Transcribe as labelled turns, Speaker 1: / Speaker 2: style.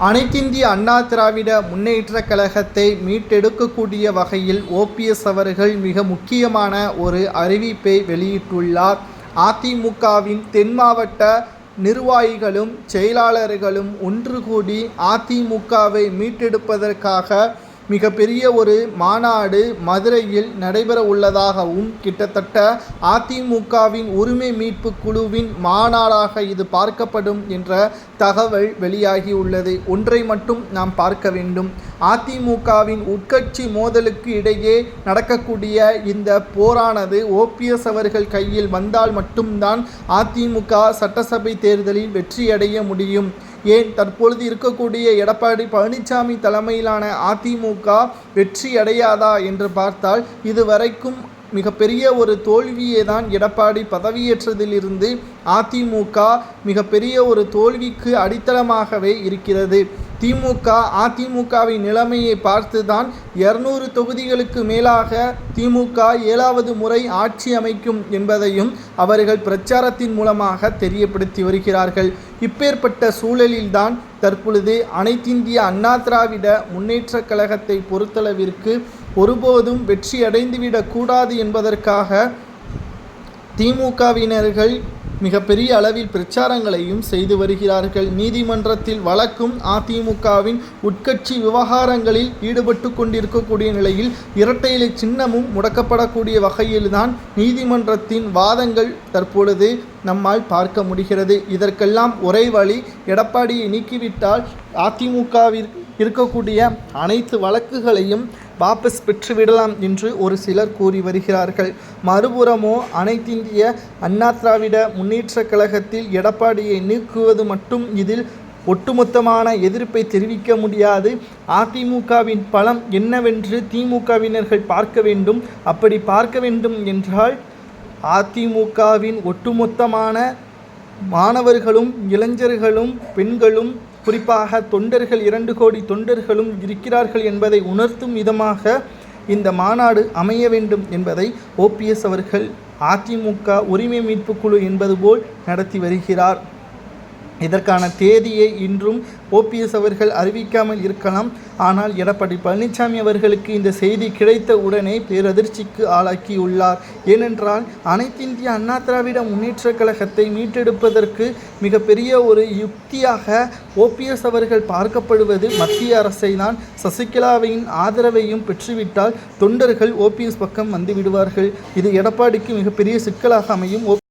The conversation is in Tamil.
Speaker 1: அனைத்திந்திய அண்ணா திராவிட முன்னேற்றக் கழகத்தை மீட்டெடுக்கக்கூடிய வகையில் ஓபிஎஸ் அவர்கள் மிக முக்கியமான ஒரு அறிவிப்பை வெளியிட்டுள்ளார். அதிமுகவின் தென் மாவட்ட நிர்வாகிகளும் செயலாளர்களும் ஒன்று கூடி அதிமுகவை மீட்டெடுப்பதற்காக மிகப்பெரிய ஒரு மாநாடு மதுரையில் நடைபெற உள்ளதாகவும் கிட்டத்தட்ட அதிமுகவின் உரிமை மீட்பு குழுவின் மாநாடாக இது பார்க்கப்படும் என்ற தகவல் வெளியாகியுள்ளது. ஒன்றை மட்டும் நாம் பார்க்க வேண்டும். அதிமுகவின் உட்கட்சி மோதலுக்கு இடையே நடக்கக்கூடிய இந்த போரானது ஓபிஎஸ் அவர்கள் கையில் வந்தால் மட்டும்தான் அதிமுக சட்டசபை தேர்தலில் வெற்றியடைய முடியும். ஏன் தற்பொழுது இருக்கக்கூடிய எடப்பாடி பழனிசாமி தலைமையிலான அதிமுக வெற்றி அடையாதா என்று பார்த்தால் இதுவரைக்கும் மிகப்பெரிய ஒரு தோல்வியை தான் எடப்பாடி பதவியேற்றதிலிருந்து அதிமுக மிகப்பெரிய ஒரு தோல்விக்கு அடித்தளமாகவே இருக்கிறது. திமுக அதிமுகவின் நிலைமையை பார்த்துதான் இருநூறு தொகுதிகளுக்கு மேலாக திமுக ஏழாவது முறை ஆட்சி அமைக்கும் என்பதையும் அவர்கள் பிரச்சாரத்தின் மூலமாக தெரியப்படுத்தி வருகிறார்கள். இப்பேற்பட்ட சூழலில்தான் தற்பொழுது அனைத்திந்திய அண்ணா திராவிட முன்னேற்றக் கழகத்தை பொறுத்தளவிற்கு ஒருபோதும் வெற்றி என்பதற்காக திமுகவினர்கள் மிகப்பெரிய அளவில் பிரச்சாரங்களையும் செய்து வருகிறார்கள். நீதிமன்றத்தில் வழக்கும் அதிமுகவின் உட்கட்சி விவகாரங்களில் ஈடுபட்டு கொண்டிருக்கக்கூடிய நிலையில் இரட்டை இலை சின்னமும் முடக்கப்படக்கூடிய வகையில்தான் நீதிமன்றத்தின் வாதங்கள் தற்பொழுது நம்மால் பார்க்க முடிகிறது. இதற்கெல்லாம் ஒரே வழி எடப்பாடியை நீக்கிவிட்டால் அதிமுகவிற்கு இருக்கக்கூடிய அனைத்து வழக்குகளையும் வாபஸ் பெற்றுவிடலாம் என்று ஒரு சிலர் கூறி வருகிறார்கள். மறுபுறமோ அனைத்திந்திய அண்ணா திராவிட முன்னேற்றக் கழகத்தில் எடப்பாடியை நீக்குவது மட்டும் இதில் ஒட்டுமொத்தமான எதிர்ப்பை தெரிவிக்க முடியாது. அதிமுகவின் பலம் என்னவென்று திமுகவினர்கள் பார்க்க வேண்டும். அப்படி பார்க்க வேண்டும் என்றால் அதிமுகவின் ஒட்டுமொத்தமான மாணவர்களும் இளைஞர்களும் பெண்களும் குறிப்பாக தொண்டர்கள் இரண்டு கோடி தொண்டர்களும் இருக்கிறார்கள் என்பதை உணர்த்தும் விதமாக இந்த மாநாடு அமைய வேண்டும் என்பதை ஓபிஎஸ் அவர்கள் அதிமுக உரிமை மீட்புக் குழு என்பது போல் நடத்தி வருகிறார். இதற்கான தேதியை இன்றும் ஓபிஎஸ் அவர்கள் அறிவிக்காமல் இருக்கலாம். ஆனால் எடப்பாடி பழனிசாமி அவர்களுக்கு இந்த செய்தி கிடைத்த உடனே பேரதிர்ச்சிக்கு ஆளாக்கியுள்ளார். ஏனென்றால் அனைத்திந்திய அண்ணா திராவிட முன்னேற்ற கழகத்தை மீட்டெடுப்பதற்கு மிகப்பெரிய ஒரு யுக்தியாக ஓபிஎஸ் அவர்கள் பார்க்கப்படுவது மத்திய அரசை தான். சசிகலாவின் ஆதரவையும் பெற்றுவிட்டால் தொண்டர்கள் ஓபிஎஸ் பக்கம் வந்து விடுவார்கள். இது எடப்பாடிக்கு மிகப்பெரிய சிக்கலாக அமையும்.